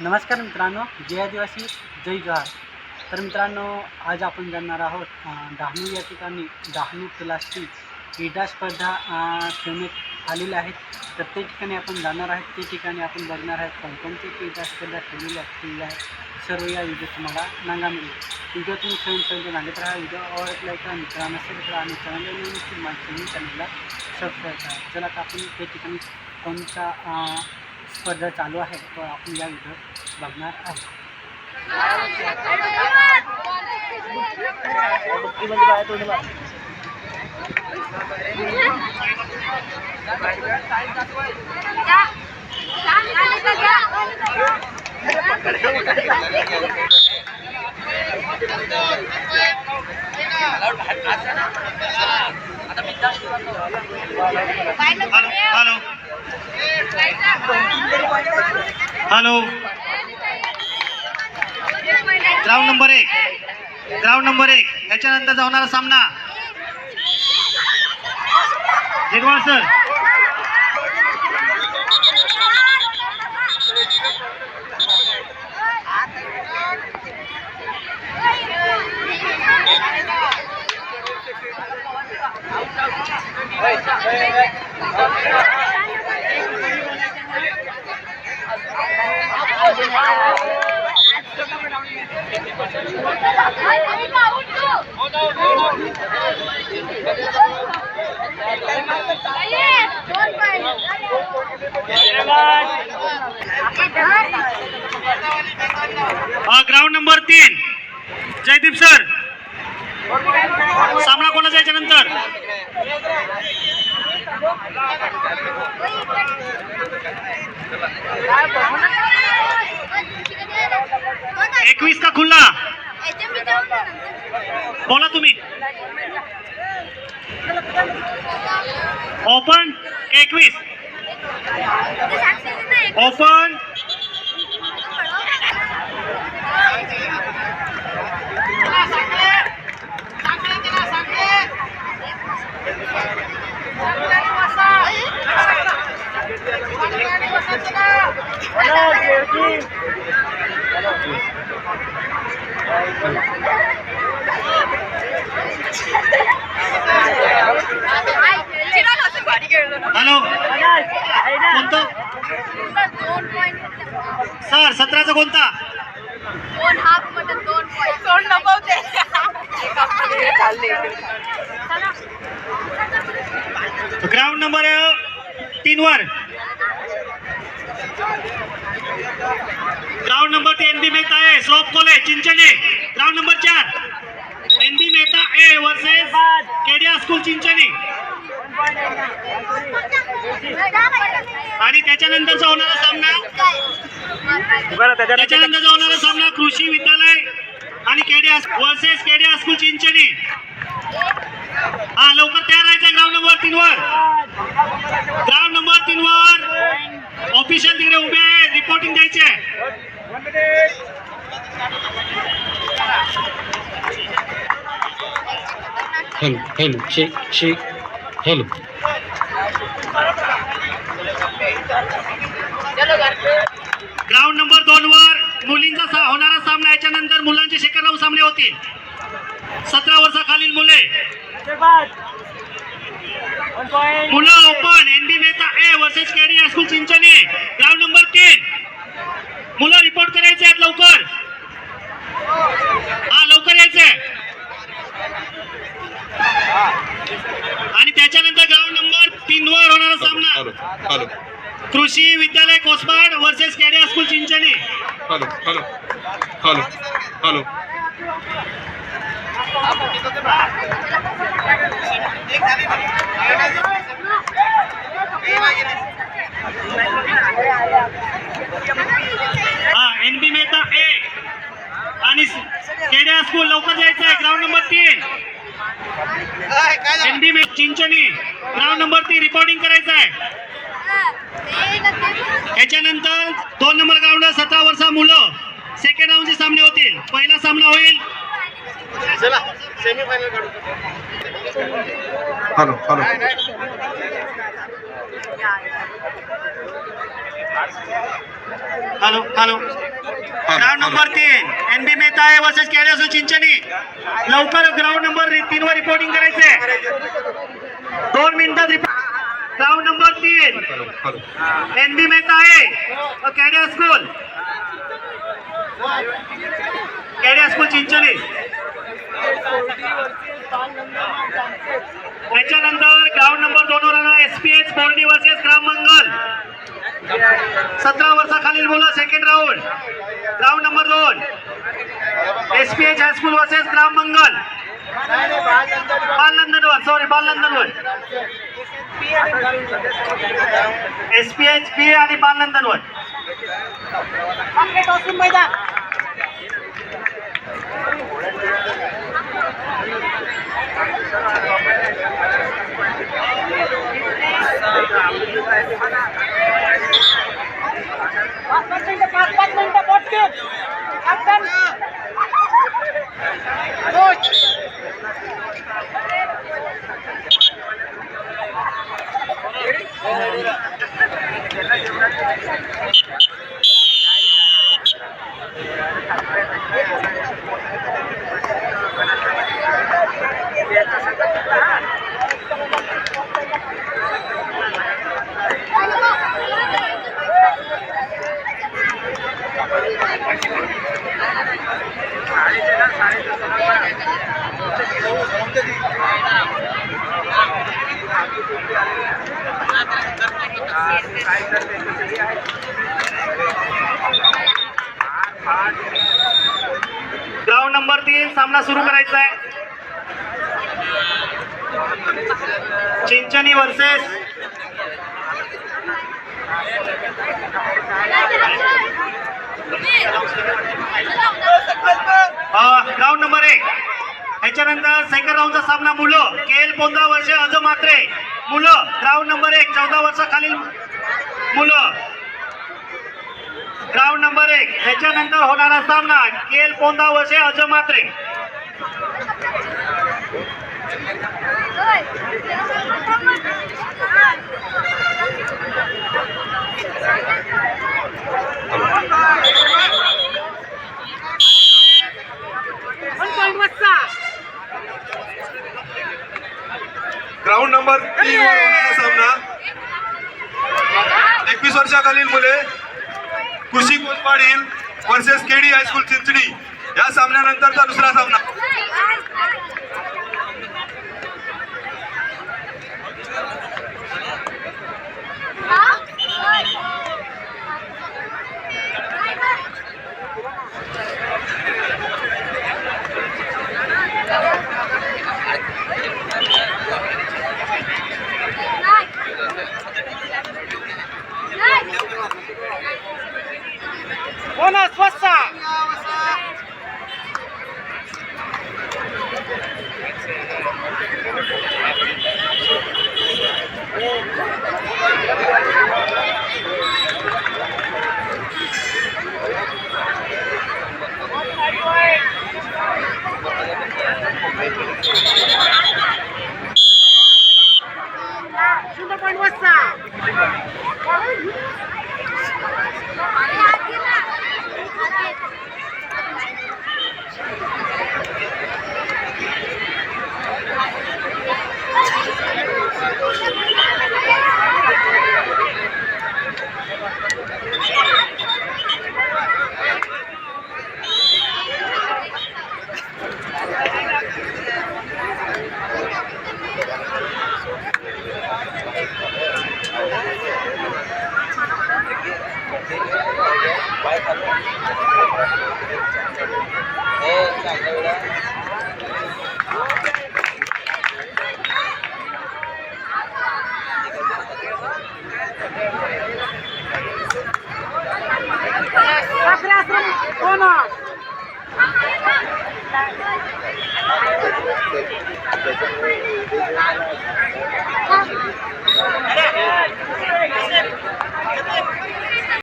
नमस्कार मित्रांनो जय आदिवासी जय जोहार. तर मित्रांनो आज आपण जाणार आहोत डहाणू या ठिकाणी डहाणू क्लासची क्रीडा स्पर्धा अं, ठेवण्यात आलेल्या आहेत. तर ते ठिकाणी आपण जाणार आहेत. ते ठिकाणी आपण बघणार आहेत. कोणकोणती क्रीडा स्पर्धा ठेवलेल्या ठेवलेल्या आहेत. सर्व या व्हिडिओ तुम्हाला नांगा मिळेल. व्हिडिओ तुम्ही फ्रेंड सांगत राहा. व्हिडिओ आवडत लाईक करा मित्रांनो शेअर करा आणि चॅनल माझ्या चॅनलला सबस्क्राईब करा. चला आता आपण ते ठिकाणी कोणता स्पर्धा चालू आहे तो आपण या व्हिडिओत बघणार आहोत. हॅलो हॅलो ग्राउंड नंबर एक. ग्राउंड नंबर एक. याच्यानंतर जाणारा सामना. जगवाळ सर ग्राउंड नंबर तीन. जयदीप सर सामना कोणाचा याच्यानंतर? एकवीस का खुल्ला? बोला तुम्ही ओपन एकवीस. ओपन सर सतराचा कोणता? ग्राउंड नंबर तीन वर. ग्राउंड नंबर तीन बी मेहता आहे सोप कॉलेज चिंचणे. ग्राउंड नंबर चार. N B Mehta A versus Kedia school Chinchani. आणि त्याच्यानंतरचा होणारा सामना? त्याच्यानंतरचा होणारा सामना कृषी विद्यालय आणि केडिया वर्सेस केडिया स्कूल चिंचणी. हा लवकर तयार राहायचं ग्राउंड नंबर तीन वर. ग्राउंड नंबर तीन वर. ऑफिशियल तिकडे उभे आहे रिपोर्टिंग द्यायचे आहे. Hello, hello, shake, shake, hello. Ground number दोन वर मुलींचा सा- होणारा सामना याच्यानंतर मुलांचे शेकर राहून सामने होतील सतरा वर्षाखालील मुले. मुलं open. N D Mehta A versus Kedia high school Chinchani. Ground number तीन. मुलं रिपोर्ट करायचे आहेत लवकर. हा लवकर यायचंय आणि त्याच्यानंतर ग्राउंड नंबर तीन वर होणारा सामना. Krishi Vidyalaya Kosbad versus Kedia high school Chinchani. Hello, hello. हा एन बी मेहता ए आणि केड्या स्कूल लवकर जायचं आहे ग्राउंड नंबर तीन N B Chinchani ground number तीन रिपोर्टिंग करायचं आहे याच्यानंतर दोन नंबर ग्राउंड सतरा वर्षा मुलं. सेकंड राऊंडचे सामने होतील. पहिला सामना hello hello hello hello ground number तीन. एन बी मेहता आहे वर्सेस केडस चिंचणी लवकर ग्राउंड नंबर तीन वर रिपोर्टिंग करायचंय. दोन मिनिटात ग्राउंड नंबर तीन. एन बी मेहता आहे कॅडिया स्कूल कॅडिया स्कूल चिंचणी त्याच्यानंतर ग्राउंड नंबर दोन वर S P H Bordi versus Gram Mangal. सतरा वर्षाखालील मुलं सेकंड राऊंड ग्राउंड नंबर दोन. S P H high school versus Gram Mangal. बालनंदनवर sorry बालनंदनवर एस पी एच बी आणि बालनंदनवर ग्राउंड नंबर तीन सामना सुरू करायचा आहे. चिंचणी वर्सेस ग्राउंड नंबर एक. याच्यानंतर सेकंड राऊंडचा सामना मुलं. के एल पंधरा वर्ष अज मात्रे मुलं ग्राउंड नंबर एक. चौदा वर्षाखालील मुलं. नंबर एक. ह्याच्यानंतर होणारा सामना केल पोंदा वशे वर्षे अज मात्रे ग्राउंड नंबर तीन वर होणारा सामना. एकवीस वर्षाखालील मुले कृषी कोतवाडील versus K D high school Chinchani. या सामन्यानंतरचा दुसरा सामना.